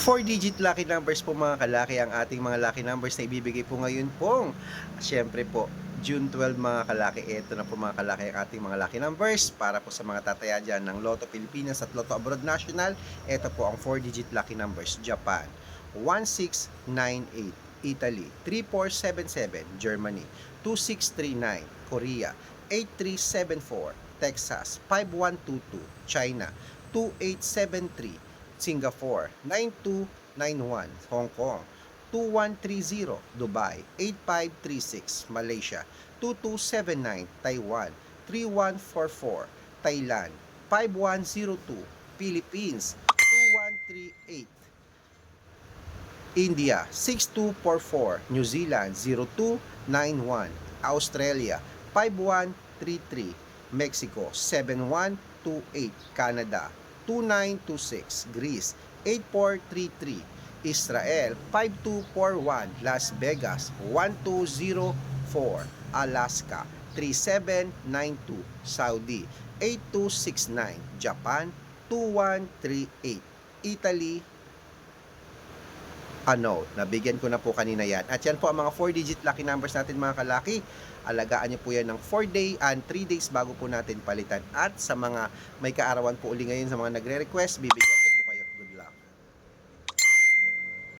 4-digit lucky numbers po mga kalaki ang ating mga lucky numbers na ibibigay po ngayon pong Siyempre po, June 12 mga kalaki, ito na po mga kalaki ang ating mga lucky numbers para po sa mga tataya dyan ng Lotto Pilipinas at Lotto Abroad National. Ito po ang 4-digit lucky numbers. Japan, 1698. Italy, 3477. Germany, 2639. Korea, 8374. Texas, 5122. China, 2873. Singapore 9291 Hong Kong 2130 Dubai 8536 Malaysia 2279 Taiwan 3144 Thailand 5102 Philippines 2138 India 6244 New Zealand 0291 Australia 5133 Mexico 7128 Canada 2926 Greece. 8433 Israel. 5241 Las Vegas. 1204 Alaska. 3792 Saudi. 8269 Japan. 2138 Italy ano, nabigyan ko na po kanina yan. At yan po ang mga 4-digit lucky numbers natin mga kalaki. Alagaan nyo po yan ng 4 day and 3 days bago po natin palitan. At sa mga may kaarawan po uli ngayon sa mga nagre-request, bibigyan